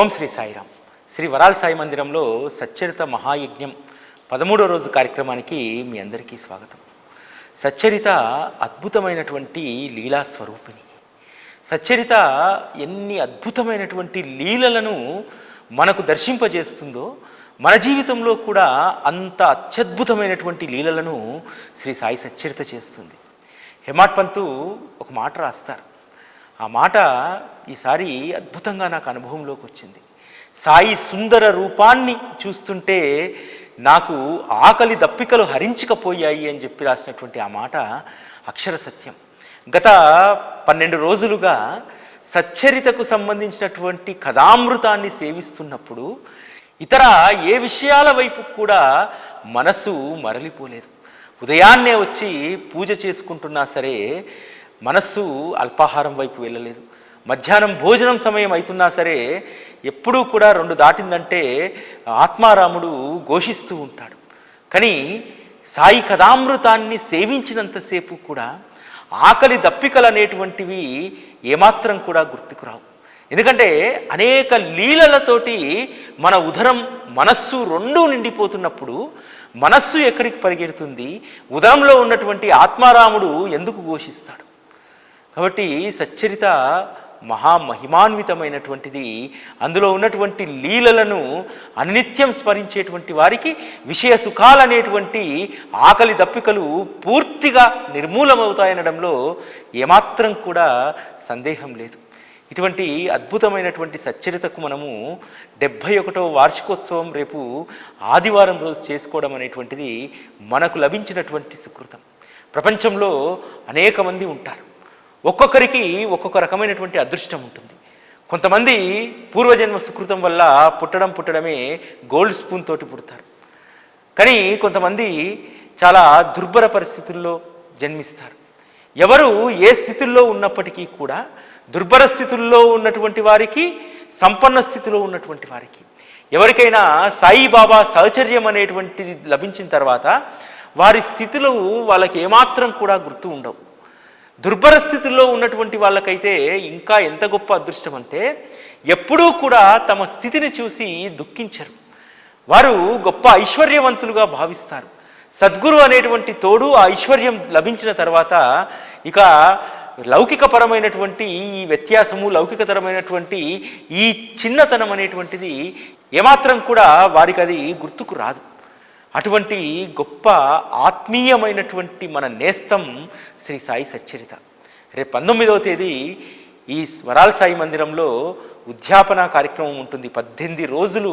ఓం శ్రీ సాయిరామ్. శ్రీ వరాల సాయి మందిరంలో సచ్చరిత మహాయజ్ఞం పదమూడో రోజు కార్యక్రమానికి మీ అందరికీ స్వాగతం. సచ్చరిత అద్భుతమైనటువంటి లీలా స్వరూపిణి. సచ్చరిత ఎన్ని అద్భుతమైనటువంటి లీలలను మనకు దర్శింపజేస్తుందో మన జీవితంలో కూడా అంత అత్యద్భుతమైనటువంటి లీలలను శ్రీ సాయి సచ్చరిత చేస్తుంది. హెమాట్ పంతు ఒక మాట రాస్తారు. ఆ మాట ఈసారి అద్భుతంగా నాకు అనుభవంలోకి వచ్చింది. సాయి సుందర రూపాన్ని చూస్తుంటే నాకు ఆకలి దప్పికలు హరించకపోయాయి అని చెప్పి రాసినటువంటి ఆ మాట అక్షర సత్యం. గత పన్నెండు రోజులుగా సచ్చరితకు సంబంధించినటువంటి కథామృతాన్ని సేవిస్తున్నప్పుడు ఇతర ఏ విషయాల వైపు కూడా మనసు మరలిపోలేదు. ఉదయాన్నే వచ్చి పూజ చేసుకుంటున్నా సరే మనస్సు అల్పాహారం వైపు వెళ్ళలేదు. మధ్యాహ్నం భోజనం సమయం అవుతున్నా సరే ఎప్పుడూ కూడా రెండు దాటిందంటే ఆత్మారాముడు ఘోషిస్తూ ఉంటాడు. కానీ సాయి కథామృతాన్ని సేవించినంతసేపు కూడా ఆకలి దప్పికలు అనేటువంటివి ఏమాత్రం కూడా గుర్తుకు రావు. ఎందుకంటే అనేక లీలలతోటి మన ఉదరం మనస్సు రెండూ నిండిపోతున్నప్పుడు మనస్సు ఎక్కడికి పరిగెడుతుంది? ఉదరంలో ఉన్నటువంటి ఆత్మారాముడు ఎందుకు ఘోషిస్తాడు? కాబట్టి సచ్చరిత మహామహిమాన్వితమైనటువంటిది అందులో ఉన్నటువంటి లీలలను అనిత్యం స్మరించేటువంటి వారికి విషయ సుఖాలనేటువంటి ఆకలి దప్పికలు పూర్తిగా నిర్మూలమవుతాయనడంలో ఏమాత్రం కూడా సందేహం లేదు. ఇటువంటి అద్భుతమైనటువంటి సచ్చరితకు మనము డెబ్భై ఒకటో వార్షికోత్సవం రేపు ఆదివారం రోజు చేసుకోవడం అనేటువంటిది మనకు లభించినటువంటి సుకృతం. ప్రపంచంలో అనేక మంది ఉంటారు. ఒక్కొక్కరికి ఒక్కొక్క రకమైనటువంటి అదృష్టం ఉంటుంది. కొంతమంది పూర్వజన్మ సుకృతం వల్ల పుట్టడం పుట్టడమే గోల్డ్ స్పూన్ తోటి పుడతారు. కానీ కొంతమంది చాలా దుర్భర పరిస్థితుల్లో జన్మిస్తారు. ఎవరు ఏ స్థితుల్లో ఉన్నప్పటికీ కూడా దుర్భర స్థితుల్లో ఉన్నటువంటి వారికి సంపన్న స్థితిలో ఉన్నటువంటి వారికి ఎవరికైనా సాయిబాబా సహచర్యం అనేటువంటిది లభించిన తర్వాత వారి స్థితిలో వాళ్ళకి ఏమాత్రం కూడా గుర్తు ఉండవు. దుర్భర స్థితిలో ఉన్నటువంటి వాళ్ళకైతే ఇంకా ఎంత గొప్ప అదృష్టం అంటే ఎప్పుడూ కూడా తమ స్థితిని చూసి దుఃఖించరు. వారు గొప్ప ఐశ్వర్యవంతులుగా భావిస్తారు. సద్గురు అనేటువంటి తోడు ఆ ఐశ్వర్యం లభించిన తర్వాత ఇక లౌకికపరమైనటువంటి ఈ వ్యత్యాసము లౌకికతరమైనటువంటి ఈ చిన్నతనం అనేటువంటిది ఏమాత్రం కూడా వారికి అది గుర్తుకు రాదు. అటువంటి గొప్ప ఆత్మీయమైనటువంటి మన నేస్తం శ్రీ సాయి సచ్చరిత. రేపు పంతొమ్మిదవ తేదీ ఈ స్వరాల సాయి మందిరంలో ఉద్యాపన కార్యక్రమం ఉంటుంది. పద్దెనిమిది రోజులు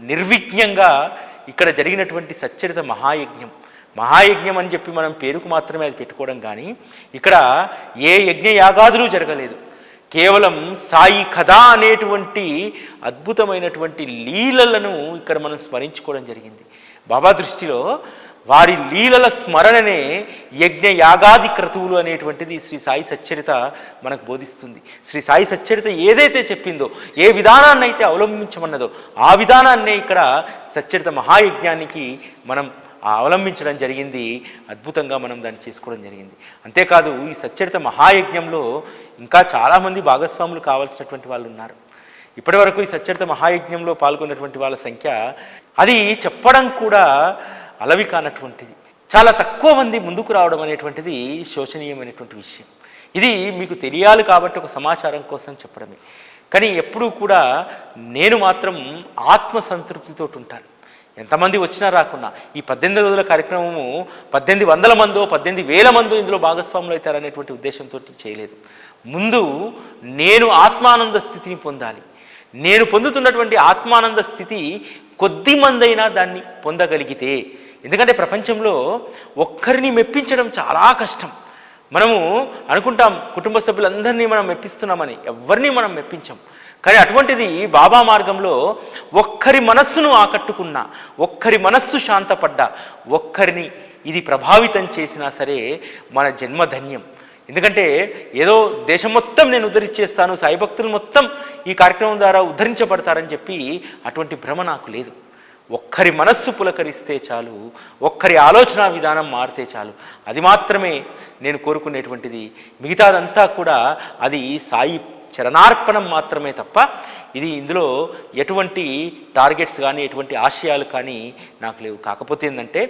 నిర్విఘ్నంగా ఇక్కడ జరిగినటువంటి సచ్చరిత మహాయజ్ఞం. మహాయజ్ఞం అని చెప్పి మనం పేరుకు మాత్రమే అది పెట్టుకోవడం కానీ ఇక్కడ ఏ యజ్ఞ యాగాదులు జరగలేదు. కేవలం సాయి కథ అనేటువంటి అద్భుతమైనటువంటి లీలలను ఇక్కడ మనం స్మరించుకోవడం జరిగింది. బాబా దృష్టిలో వారి లీలల స్మరణనే యజ్ఞ యాగాది క్రతువులు అనేటువంటిది శ్రీ సాయి సచ్చరిత మనకు బోధిస్తుంది. శ్రీ సాయి సచ్చరిత ఏదైతే చెప్పిందో ఏ విధానాన్ని అయితే అవలంబించమన్నదో ఆ విధానాన్నే ఇక్కడ సచ్చరిత మహాయజ్ఞానికి మనం అవలంబించడం జరిగింది. అద్భుతంగా మనం దాన్ని చేసుకోవడం జరిగింది. అంతేకాదు ఈ సచ్చరిత మహాయజ్ఞంలో ఇంకా చాలామంది భాగస్వాములు కావాల్సినటువంటి వాళ్ళు ఉన్నారు ఇప్పటివరకు ఈ సచ్చరిత మహాయజ్ఞంలో పాల్గొన్నటువంటి వాళ్ళ సంఖ్య అది చెప్పడం కూడా అలవి కానటువంటిది. చాలా తక్కువ మంది ముందుకు రావడం అనేటువంటిది శోచనీయమైనటువంటి విషయం. ఇది మీకు తెలియాలి కాబట్టి ఒక సమాచారం కోసం చెప్పడమే. కానీ ఎప్పుడూ కూడా నేను మాత్రం ఆత్మసంతృప్తితో ఉంటాను ఎంతమంది వచ్చినా రాకున్నా. ఈ పద్దెనిమిది రోజుల కార్యక్రమము పద్దెనిమిది వందల మందో పద్దెనిమిది వేల మందో ఇందులో భాగస్వాములు అవుతారనేటువంటి ఉద్దేశంతో చేయలేదు. ముందు నేను ఆత్మానంద స్థితిని పొందాలి. నేను పొందుతున్నటువంటి ఆత్మానంద స్థితి కొద్ది మందైనా దాన్ని పొందగలిగితే. ఎందుకంటే ప్రపంచంలో ఒక్కరిని మెప్పించడం చాలా కష్టం. మనము అనుకుంటాం కుటుంబ సభ్యులందరినీ మనం మెప్పిస్తున్నామని ఎవరిని మనం మెప్పించాం. కానీ అటువంటిది బాబా మార్గంలో ఒక్కరి మనస్సును ఆకట్టుకున్నా ఒక్కరి మనస్సు శాంతపడ్డా ఒక్కరిని ఇది ప్రభావితం చేసినా సరే మన జన్మ ధన్యం ఎందుకంటే ఏదో దేశం మొత్తం నేను ఉద్ధరించేస్తాను సాయిభక్తులు మొత్తం ఈ కార్యక్రమం ద్వారా ఉద్ధరించబడతారని చెప్పి అటువంటి భ్రమ నాకు లేదు. ఒక్కరి మనస్సు పులకరిస్తే చాలు ఒక్కరి ఆలోచన విధానం మారితే చాలు. అది మాత్రమే నేను కోరుకునేటువంటిది. మిగతాదంతా కూడా అది సాయి చరణార్పణం మాత్రమే తప్ప ఇది ఇందులో ఎటువంటి టార్గెట్స్ కానీ ఎటువంటి ఆశయాలు కానీ నాకు లేవు. కాకపోతే ఏంటంటే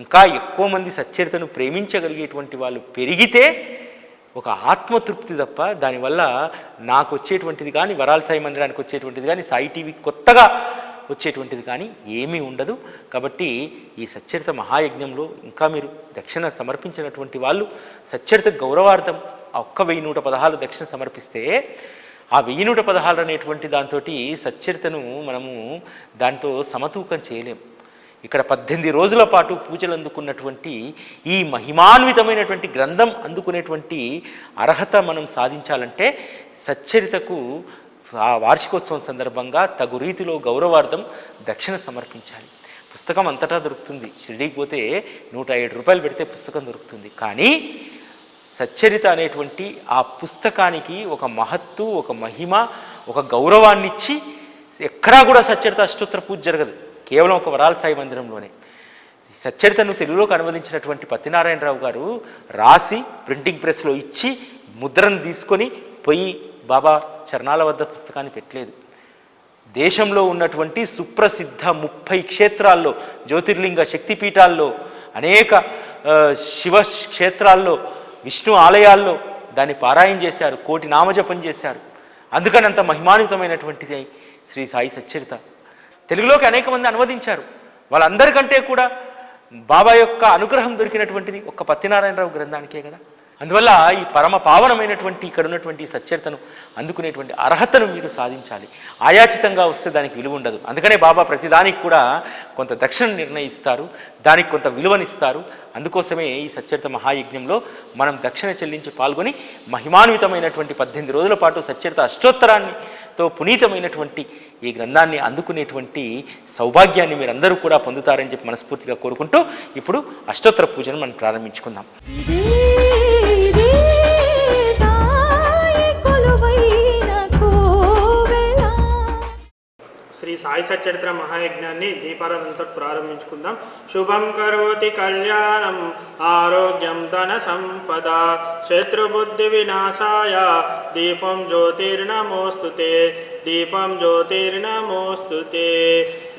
ఇంకా ఎక్కువ మంది సచ్చరితను ప్రేమించగలిగేటువంటి వాళ్ళు పెరిగితే ఒక ఆత్మతృప్తి తప్ప దానివల్ల నాకు వచ్చేటువంటిది కానీ వరాల సాయి మందిరానికి వచ్చేటువంటిది కానీ సాయి టీవీ కొత్తగా వచ్చేటువంటిది కానీ ఏమీ ఉండదు. కాబట్టి ఈ సచ్చరిత మహాయజ్ఞంలో ఇంకా మీరు దక్షిణ సమర్పించినటువంటి వాళ్ళు సచ్చరిత గౌరవార్థం ఒక్క వెయ్యి నూట పదహారు దక్షిణ సమర్పిస్తే ఆ వెయ్యి నూట పదహారు అనేటువంటి దాంతో సచ్చరితను మనము దాంతో సమతూకం చేయలేం. ఇక్కడ పద్దెనిమిది రోజుల పాటు పూజలు అందుకున్నటువంటి ఈ మహిమాన్వితమైనటువంటి గ్రంథం అందుకునేటువంటి అర్హత మనం సాధించాలంటే సచ్చరితకు ఆ వార్షికోత్సవం సందర్భంగా తగు రీతిలో గౌరవార్థం దక్షిణ సమర్పించాలి. పుస్తకం అంతటా దొరుకుతుంది. షిరిడీకి పోతే నూట ఏడు రూపాయలు పెడితే పుస్తకం దొరుకుతుంది. కానీ సచ్చరిత అనేటువంటి ఆ పుస్తకానికి ఒక మహత్తు ఒక మహిమ ఒక గౌరవాన్నిచ్చి ఎక్కడా కూడా సచ్చరిత అష్టోత్తర పూజ జరగదు. కేవలం ఒక వరాల సాయి మందిరంలోనే. సచ్చరితను తెలుగులోకి అనువదించినటువంటి పత్తినారాయణరావు గారు రాసి ప్రింటింగ్ ప్రెస్లో ఇచ్చి ముద్రను తీసుకొని పోయి బాబా చరణాల వద్ద పుస్తకాన్ని పెట్టలేదు. దేశంలో ఉన్నటువంటి సుప్రసిద్ధ ముప్పై క్షేత్రాల్లో జ్యోతిర్లింగ శక్తిపీఠాల్లో అనేక శివ క్షేత్రాల్లో విష్ణు ఆలయాల్లో దాన్ని పారాయణ చేశారు కోటి నామజపం చేశారు. అందుకని అంత మహిమాన్వితమైనటువంటిది శ్రీ సాయి సచ్చరిత. తెలుగులోకి అనేక మంది అనువదించారు. వాళ్ళందరికంటే కూడా బాబా యొక్క అనుగ్రహం దొరికినటువంటిది ఒక్క పత్తినారాయణరావు గ్రంథానికే కదా. అందువల్ల ఈ పరమ పావనమైనటువంటి ఇక్కడ ఉన్నటువంటి సచ్చరితను అందుకునేటువంటి అర్హతను మీరు సాధించాలి. ఆయాచితంగా వస్తే దానికి విలువ ఉండదు. అందుకనే బాబా ప్రతిదానికి కూడా కొంత దక్షిణ నిర్ణయిస్తారు దానికి కొంత విలువనిస్తారు. అందుకోసమే ఈ సచ్చరిత మహాయజ్ఞంలో మనం దక్షిణ చెల్లించి పాల్గొని మహిమాన్వితమైనటువంటి పద్దెనిమిది రోజుల పాటు సచ్చరిత అష్టోత్తరాన్ని తో పునీతమైనటువంటి ఈ గ్రంథాన్ని అందుకునేటువంటి సౌభాగ్యాన్ని మీరందరూ కూడా పొందుతారని చెప్పి మనస్ఫూర్తిగా కోరుకుంటూ ఇప్పుడు అష్టోత్తర పూజను మనం ప్రారంభించుకుందాం. శ్రీ సాయి సచరిత్ర మహాయజ్ఞాన్ని దీపారాధనతో ప్రారంభించుకుందాం. శుభం కరోతి కళ్యాణం ఆరోగ్యం ధన సంపద శత్రుబుద్ధి వినాశాయ దీపం జ్యోతిర్నమోస్తుతే దీపం జ్యోతిర్నమోస్తుతే.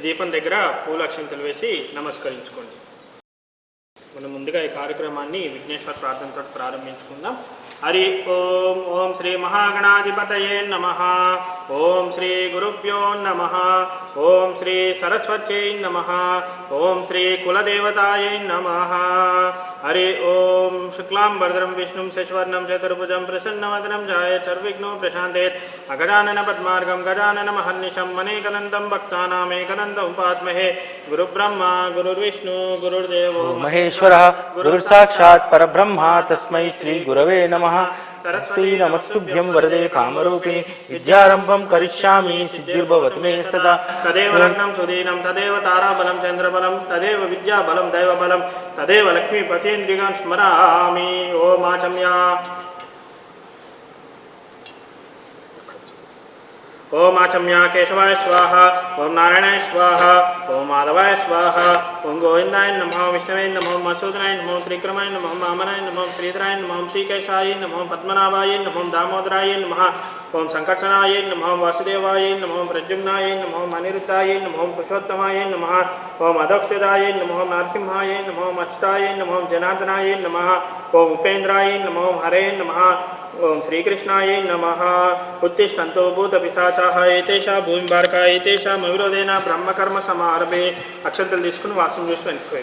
దీపం దగ్గర పూలక్షింతలు వేసి నమస్కరించుకోండి. మనం ముందుగా ఈ కార్యక్రమాన్ని విఘ్నేశ్వర ప్రార్థనతో ప్రారంభించుకుందాం. హరి ఓం ఓం శ్రీ మహాగణాధిపతయే నమ. ॐ श्रीगुरुभ्यो श्री ॐ नम। नमः श्री श्रीकुलदेवतायै नम। हरि ॐ विष्णु शशवर्ण चतुर्भुज प्रसन्न प्रसन्नवदनं जाय चर्विघ्नो प्रशान्तेत्। गजानन गजाननमहर्निशं मनेकनंदम भक्तानामेकनन्दं उपास्महे। गुरुब्रह्म गुरुर्विष्णु गुरुर्देव महेश्वर गुरुर्साक्षात्ब्रह्म तस्म तस्मै नम। మహేశ్వర గురు సాక్షాత్ పరబ్రహ్మ తస్మై శ్రీ గురవే నమ శ్రీ నమస్తుభ్యం వరదే కామరూపిణి. విద్యారంభం కరిష్యామి సిద్ధిర్భవతు మే సదా. తదేవ లగ్నం సుదీనం తదేవ తారాబలం ఓ మాచమ్యా ఓం ఆచమ్యా కేశవాయ స్వాహ ఓం నారాయణాయ స్వాహ ఓం మాధవాయ స్వాహ ఓం గోవిందాయ నమో విష్ణవే నమో మసూదనాయ నమో త్రిక్రమాయ నమో మామనాయ నమో శ్రీధరాయ నమో శ్రీకేశాయ నమో పద్మనాభాయ నమో దామోదరాయ నమ ఓం సంకర్షణాయ నమో వాసుదేవాయ నమో ప్రద్యుమ్నాయ నమో అనిరుద్ధాయ నమో పురుషోత్తమాయ నమ ఓం అదక్షదాయ నమో నరసింహాయ నమో అచ్యుతాయ నమో జనార్దనాయ నమ ఓం ఉపేంద్రాయ నమో హరే నమ ఓం శ్రీకృష్ణాయ నమ. ఉత్తిష్టంతో భూతపిశాచాः ఏతేషా భూమి బారక ఏతేషా మవిరోధేన బ్రహ్మకర్మ సమారభే. అక్షంతలు తీసుకుని వాసం చూసి వెనక్కి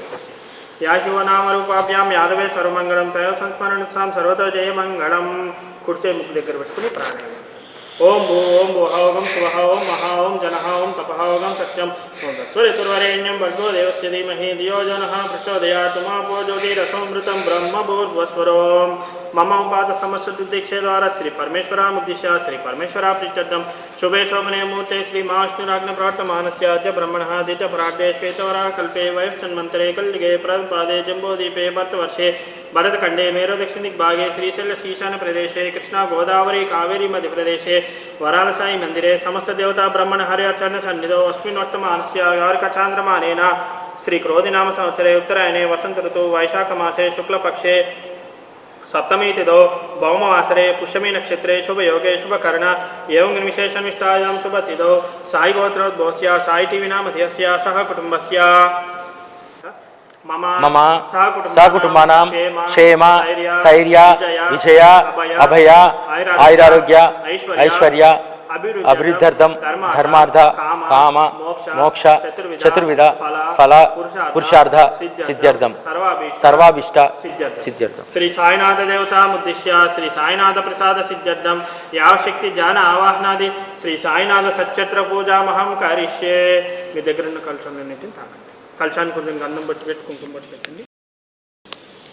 యాశివనామరూపాభ్యాం యాదవే సర్వమంగళం తయో సంస్మరణోత్సాం సర్వతో జయమంగళం. కుర్చే ముక్కు దగ్గర పెట్టుకుని ప్రాణాయామం. ఓం భూ ఓం భువః ఓం మహావం జనహావం మహా సత్యం. ఓం తత్సరితుర్వరేణ్యం భగవో దేవస్య ధీమహి ధియో జనః ప్రచోదయాత్ మాపో జ్యోతిరసోమృతం బ్రహ్మ భూర్భస్వరోం ममोपादसमस्तुदीक्षद्वारा श्रीपरमेश्वरामुद्दिश्य श्रीपरमेश्वराप्रिचर्दं शुभे शोभने मूर्ते श्रीमाष्णुराग्नप्रवर्तमानस्याद्य ब्रह्मणादि च प्राग्रे श्वेतवराकल्पे वयस्सन्मन्तरे कल्लिगे प्रदपादे जम्बोदीपे भर्तवर्षे भरतखंडे मेरो दक्षिणदिग्भागे श्रीशैलशीशानप्रदेशे कृष्णागोदावरी कावेरी मध्य मध्यप्रदेशे वरालसाई मन्दिरे समस्तदेवता ब्रह्मण हरिहर्चनसन्निधौ श्री क्रोधिनाम संवसरे उत्तरायणे वसन्तऋतु वैशाखमासे शुक्लपक्षे सप्तमी तिथौ भौमवासरे पुष्यमी नक्षत्रे शुभयोगे शुभकर्ण एवं विशेषनिष्ठायां शुभतिथौ साई गोत्रोद्भवस्य साई टीवी नाम ध्यस्य सह कुटुम्बस्य मम మమ सहकुटुम्बानां సకుటుంబానాం క్షేమ స్థైర్య విజయ అభయ ఆయురారోగ్య ఐశ్వర్య అభివృద్ధ్యర్థం ధర్మార్థ కామ మోక్ష చతుర్విధ ఫల పురుషార్థ సిద్ధ్యర్థం. సర్వాభిష్ట సిద్ధ్యర్థం. శ్రీ సాయినాథ దేవతాముద్దిశ్య శ్రీ సాయినాథ ప్రసాద సిద్ధ్యర్థం. యావశక్తి జాన ఆవాహనాది శ్రీ సాయినాథ సచ్చత్ర పూజామహం కరిష్యే. మీ దగ్గర ఉన్న కలశాలన్నింటిని తాకండి. కలుషాన్ని కొంచెం గంధం బట్టి పెట్టి కుంకుమ బట్టి పెట్టండి.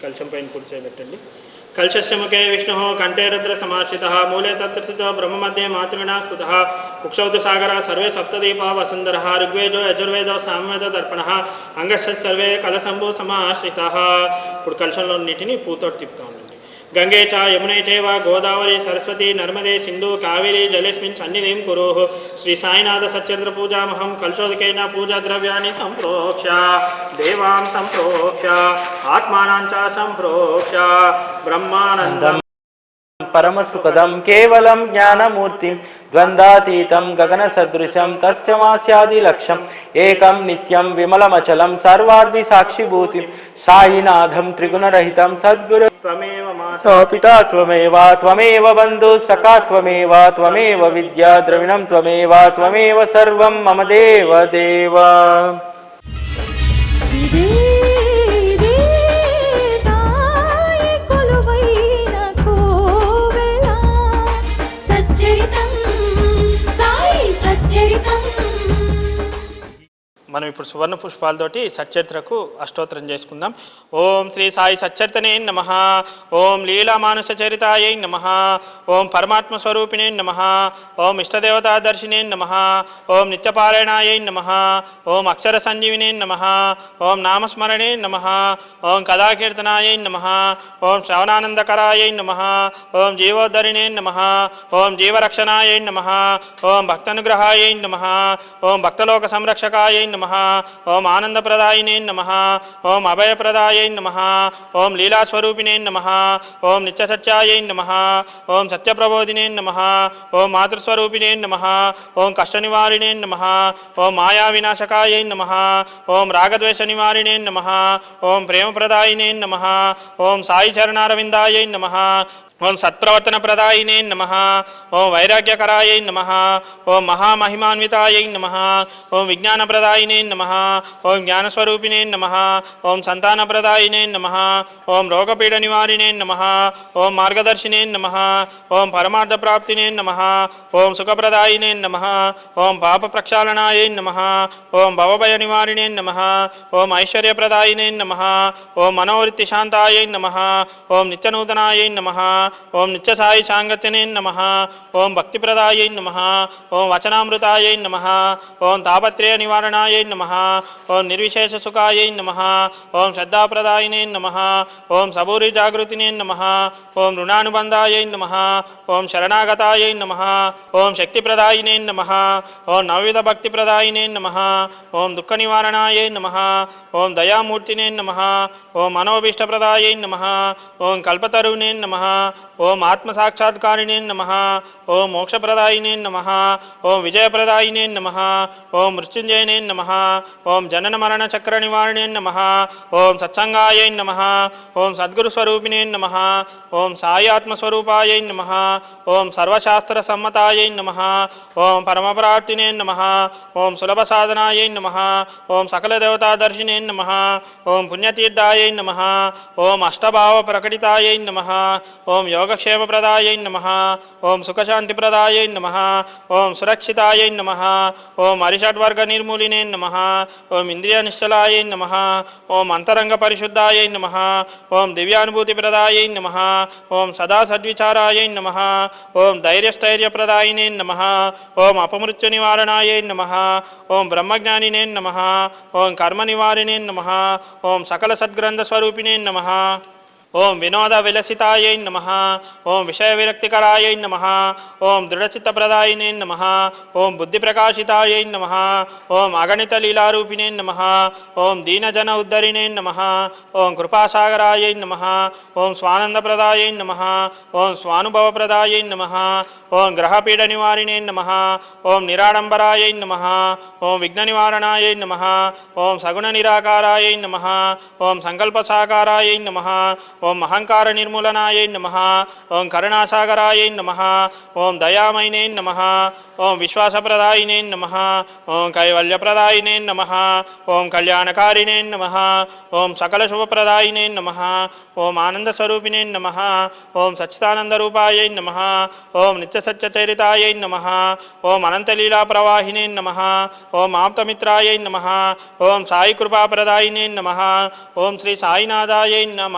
కలుషం పైన కూర్చోబెట్టండి పెట్టండి కలశస్య ముఖే విష్ణు కంఠే రుద్ర సమాశ్రిత మూలే తత్రస్థిత బ్రహ్మ మధ్య మాతృవినా స్ఫుత కుక్షౌతు సాగర సర్వే సప్తదీపా వసుందర ఋగ్వేదో యజుర్వేదో సామ్వేద దర్పణ అంగశ్చ సర్వే కలశంభు సమాశ్రిత ఇప్పుడు కలశంలో నీటిని పూతోటి తిప్పుతా ఉండండి గంగే చ యమునే చైవ గోదావరి సరస్వతి నర్మదే సింధు కావేరి జలేస్మిన్ సన్నిధిం కురు. శ్రీ సాయినాథ సత్యేంద్ర పూజామహం కలశోదకేన పూజా ద్రవ్యాన్ని సంప్రోక్ష దేవాం సంప్రోక్ష ఆత్మానాం చ సంప్రోక్ష బ్రహ్మానందం. పరమసుఖదం కేవలం జ్ఞానమూర్తిం. ద్వంద్వాతీతం గగన సదృశం తస్య మాస్యాది లక్ష్యం. ఏకం నిత్యం విమలమచలం. సర్వార్ది సాక్షిభూతిం సాయినాథం త్రిగుణరహితం. సద్గురు త్వమేవ మాత పితా త్వమేవ త్వమేవ బంధు సఖా త్వమేవ త్వమేవ విద్యా ద్రవిణం త్వమేవ త్వమేవ సర్వం మమ దేవ మనం ఇప్పుడు సువర్ణ పుష్పాలతోటి సచ్చరిత్రకు అష్టోత్తరం చేసుకుందాం ఓం శ్రీ సాయి సచ్చరితనే నమ ఓం లీలా మానుష చరితాయై నమ ఓం పరమాత్మ స్వరూపిణే నమ ఓం ఇష్టదేవతాదర్శినే నమ ఓం నిత్యపారాయణాయై నమ ఓం అక్షర సంజీవినే నమ ఓం నామస్మరణే నమ ఓం కథాకీర్తనాయై నమ ఓం శ్రవణానందకరాయై నమ ఓం జీవోద్ధరిణే నమ ఓం జీవరక్షణాయై నమ ఓం భక్తనుగ్రహాయై నమ ఓం భక్తలోక సంరక్షకాయై నమ ఓం ఆనందప్రదాయినే నమ ఓం అభయప్రదాయై నమ ఓం లీలాస్వరూపిణే నమ ఓం నిత్యసత్యాయై నమ ఓం సత్యప్రబోధినే నమ ఓం మాతృస్వరూపిణే నమ ఓం కష్టనివారిణే నమ ఓం మాయా వినాశకాయై నమ ఓం రాగద్వేషనివారిణే నమ ఓం ప్రేమప్రదాయినే నమ ఓం సాయి చరణారవిందాయై నమ ఓం సత్ప్రవర్తన ప్రదాయినే నమ ఓం వైరాగ్యకరాయ నమ ఓం మహామహిమాన్వితాయ నమ ఓం విజ్ఞానప్రదాయినే నమ ఓం జ్ఞానస్వరూపిణే నమ ఓం సంతానప్రదాయినే నమ ఓం రోగపీడ నివారిణే నమ ఓం మార్గదర్శినే నమ ఓం పరమార్థప్రాప్తినే నమ ఓం సుఖప్రదాయినే నమ ఓం పాప ప్రక్షాళనాయ నమ ఓం భవభయ నివారిణే నమ ఓం ఐశ్వర్యప్రదాయినే నమ ఓం మనోవృత్తి శాంతాయై నమ ఓం నిత్యనూతనాయ నమ ఓం నిత్యసాయి సాంగత్యనే నమ. ఓం భక్తిప్రదాయై నమ. ఓం వచనామృతాయై నమ. ఓం తాపత్రయ నివారణాయై నమ. ఓం నిర్విశేష సుఖాయై నమ. ఓం శ్రద్ధాప్రదాయనే నమ. ఓం సబూరి జాగృతినే నమ. ఓం రుణానుబంధాయై నమ. ఓం శరణాగతాయై నమ. ఓం శక్తిప్రదాయినే నమ. ఓం నవవిధ భక్తిప్రదాయినే నమ. ఓం దుఃఖ నివారణాయై నమ. ఓం దయామూర్తినే నమ. ఓం మనోభీష్టప్రదాయై నమ. ఓం కల్పతరువునే నమ. ఓం ఆత్మసాక్షాత్కారిణే నమ ఓం మోక్షప్రదాయినే నమ ఓం విజయప్రదాయినే నమ ఓం మృత్యుంజయనే నమ ఓం జనన మరణ చక్ర నివారణే నమ ఓం సత్సంగాయై నమ ఓం సద్గురుస్వరూపిణే నమ ఓం సాయి ఆత్మస్వరూపాయై నమ ఓం సర్వశాస్త్ర సమ్మతాయై నమ ఓం పరమప్రాప్తినే నమ ఓం సులభ సాధనాయై నమ ఓం సకల దేవతాదర్శినే నమ ఓం పుణ్యతీర్థాయై నమ ఓం అష్టభావ ప్రకటితాయై నమ ఓం యోగ యోగక్షేమప్రదాయై నమ ఓం సుఖశాంతిప్రదాయై నమ ఓం సురక్షితాయై నమ ఓం అరిషడ్వర్గ నిర్మూలినే నమ ఓం ఇంద్రియ నిశ్చలాయై నమ ఓం అంతరంగ పరిశుద్ధాయై నమ ఓం దివ్యానుభూతిప్రదాయై నమ ఓం సదా సద్విచారాయై నమ ఓం ధైర్యస్థైర్యప్రదాయినే నమ ఓం అపమృత్యు నివారణాయై నమ ఓం బ్రహ్మజ్ఞానినే నమ ఓం కర్మ నివారిణే నమ ఓం సకల సద్గ్రంథ స్వరూపిణే నమ ఓం వినోద విలసితాయై నమ ఓం విషయ విరక్తికరాయై నమ ఓం దృఢచిత్తప్రదాయినే నమ ఓం బుద్ధి ప్రకాశితాయై నమ ఓం అగణిత లీలారూపిణే నమ ఓం దీనజన ఉద్ధరిణే నమ ఓం కృపాసాగరాయై నమ ఓం స్వానందప్రదాయై నమ ఓం స్వానుభవప్రదాయై నమ ఓం గ్రహపీడ నివారిణే నమ ఓం నిరాడంబరాయై నమ ఓం విఘ్న నివారణాయై నమ ఓం సగుణ నిరాకారాయై నమ ఓం సంకల్ప సాకారాయై నమ ఓం అహంకార నిర్మూలనాయ నమ ఓం కరుణాసాగరాయ నమ ఓం దయామైనే నమ ఓం విశ్వాసప్రదాయినే నమ ఓం కైవల్యప్రదాయినే నమ ఓం కళ్యాణకారిణే నమ ఓం సకల శుభప్రదాయినే నమ ఓం ఆనందస్వరూపిణే నమ ఓం సచ్చిదానందరూపాయై నమ ఓం నిత్యసత్యచరితాయై నమ ఓం అనంతలీలా ప్రవాహినే నమ ఓం ఆప్తమిత్రాయ నమ ఓం సాయి కృపాప్రదాయినే నమ ఓం శ్రీ సాయినాథాయ నమ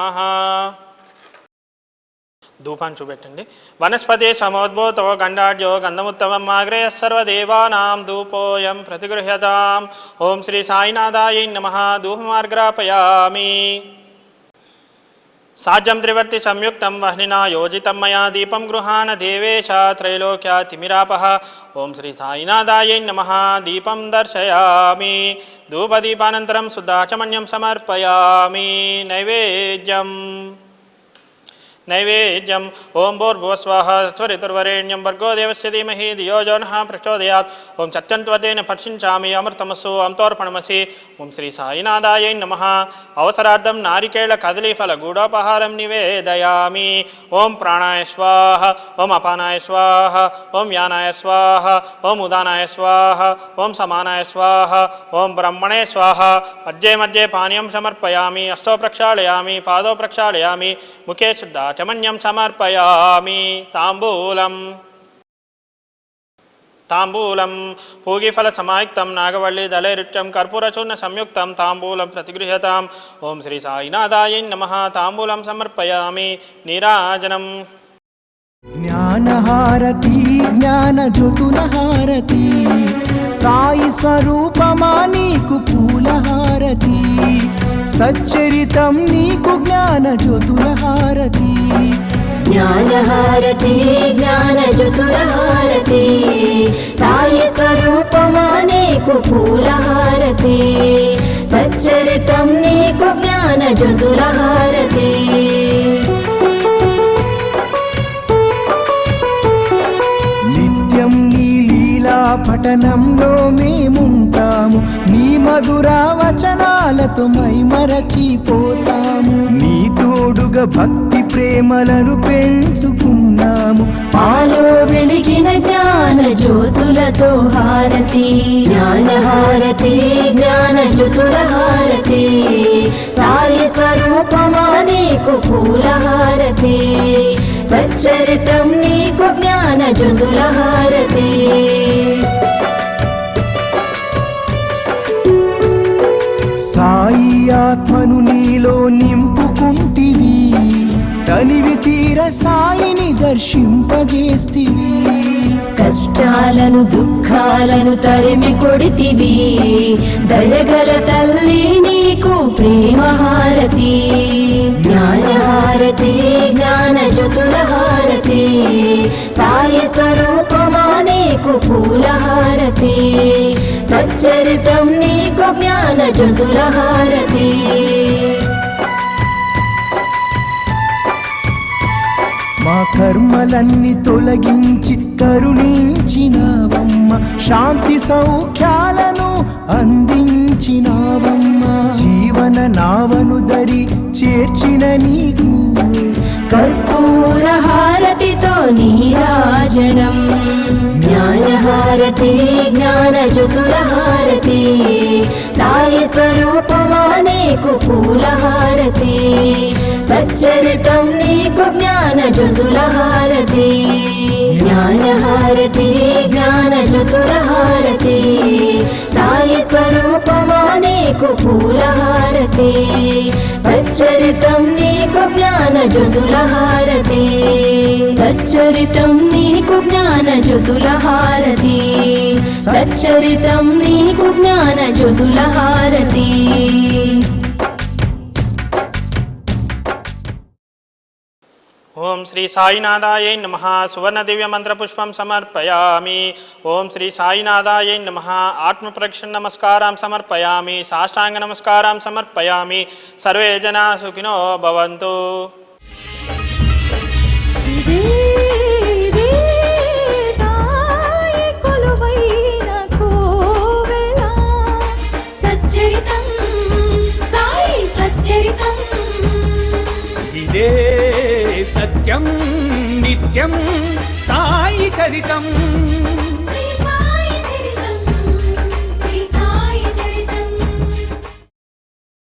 ధూపాన్ని చూపెట్టండి. వనస్పతి సమోద్భూతో గండాఢ్యో గంధముత్తమం ఆగ్రేయ సర్వదేవానాం ధూపోయం ప్రతిగృహ్యతాం. ఓం శ్రీ సాయినాథాయ నమ. ధూపమార్గ్రాపయామి సాధ్యం త్రివర్తి సంయుక్తం వహ్నినా యోజితం మయా దీపం గృహాణ దేవేశ త్రైలోక్య తిమిరాపహ ఓం శ్రీ సాయినాథాయై నమ దీపం దర్శయామి ధూపదీపానంతరం శుద్ధాచమన్యం సమర్పయామి నైవేద్యం నైవేద్యం ఓం భూర్భువస్వాహ స్వరితుర్వరేణ్యం భర్గో దేవస్య ధీమహి ధియో జో నః ప్రచోదయాత్ ఓం సత్యంత్వదేన భక్షించామి అమృతమస్సు అంతోర్పణమసి ఓం శ్రీ సాయినాథాయై నమ అవసరార్థం నారికేళ కదలీఫల గూఢోపహారం నివేదయామి ఓం ప్రాణాయ స్వాహ ఓం అపానాయ స్వాహ ఓం యానాయ స్వాహ ఓం ఉదానాయ స్వాహ ఓం సమానాయ స్వాహ ఓం బ్రహ్మణే స్వాహ మధ్యే మధ్యే పానీయం సమర్పయామి అష్టో ప్రక్షాళయామి పాదో ప్రక్షాళయామి ముఖే శుద్ధాచమన్యం సమర్పయామి. తాంబూలం. తాంబూలం. పూగిఫల సమాయుక్తం. నాగవల్లి దళైరుత్యం. కర్పూరచూర్ణ సంయుక్తం. తాంబూలం ప్రతిగృహ్యతాం. ఓం శ్రీ సాయినాథాయ నమ. తాంబూలం సమర్పయామి. నీరాజనం. జ్ఞానహారతి జ్ఞానజ్యోతులహారతి. సాయి స్వరూపమా నీకు పూలహారతి. సచ్చరితం నీకు జ్ఞానజ్యోతు పూలహారతి సచ్చరితం నీకు జ్ఞానచతురహారతి నిత్యం నీ లీలా పఠనంలో మేముంటాము నీ మధుర వచనాలతో మైమరచిపోతాము నీ తోడుగా భక్తి ప్రేమలను పెంచుకున్నాము పాలో వెలిగిన జ్ఞాన జ్యోతులతో హారతి। జ్ఞాన సాయి స్వరూపమా నీకు పూలహారతి. సచ్చరితం నీకు జ్ఞాన జ్యోతులహారతి. సాయి ఆత్మను నీలో నింపుకుంటివి. తనివి తీర సాయిని దర్శింపజేస్తివి. కష్టాలను దుఃఖాలను తరిమి కొడితివి. దయగల తల్లి నీకు ప్రేమహారతి. జ్ఞానహారతి జ్ఞాన హారతి సాయి స్వరూపమా నీకు పూలహారతి. సచ్చరితం నీకు జ్ఞాన హారతి మా కర్మలన్నీ తొలగించి కరుణించినావమ్మ. శాంతి సౌఖ్యాలను అందించినావమ్మ. జీవన నావను దరి చేర్చిన నీకు కర్పూర హారతితో నీరాజనం. జ్ఞానహారతి జ్ఞాన జ్యోతులహారతి సాయి స్వరూప నీకు పూలహారతి. సచ్చరితం నీకు జ్ఞాన జ్యోతులహారతి జ్ఞానహారతి జ్ఞాన జ్యోతులహారతి సాయి స్వరూపమా నీకు పూలహారతి. సచ్చరితం నీకు జ్ఞాన జ్యోతులహారతి. సచ్చరితం నీకు జ్ఞాన జ్యోతులహారతి. సచ్చరితం నీకు జ్ఞాన జ్యోతులహారతి. ఓం శ్రీ సాయినాథాయ నమ. సువర్ణ దివ్య మంత్రపుష్పం సమర్పయామి. ఓం శ్రీ సాయినాథాయ నమ. ఆత్మ ప్రక్షణ నమస్కారం సమర్పయామి. సాష్టాంగ నమస్కారం సమర్పయామి. సర్వే జనా సుఖినో భవంతు. సచ్చరితం సాయి సచ్చరితం. ఇదే నిత్యం నిత్యం సాయి చరితం.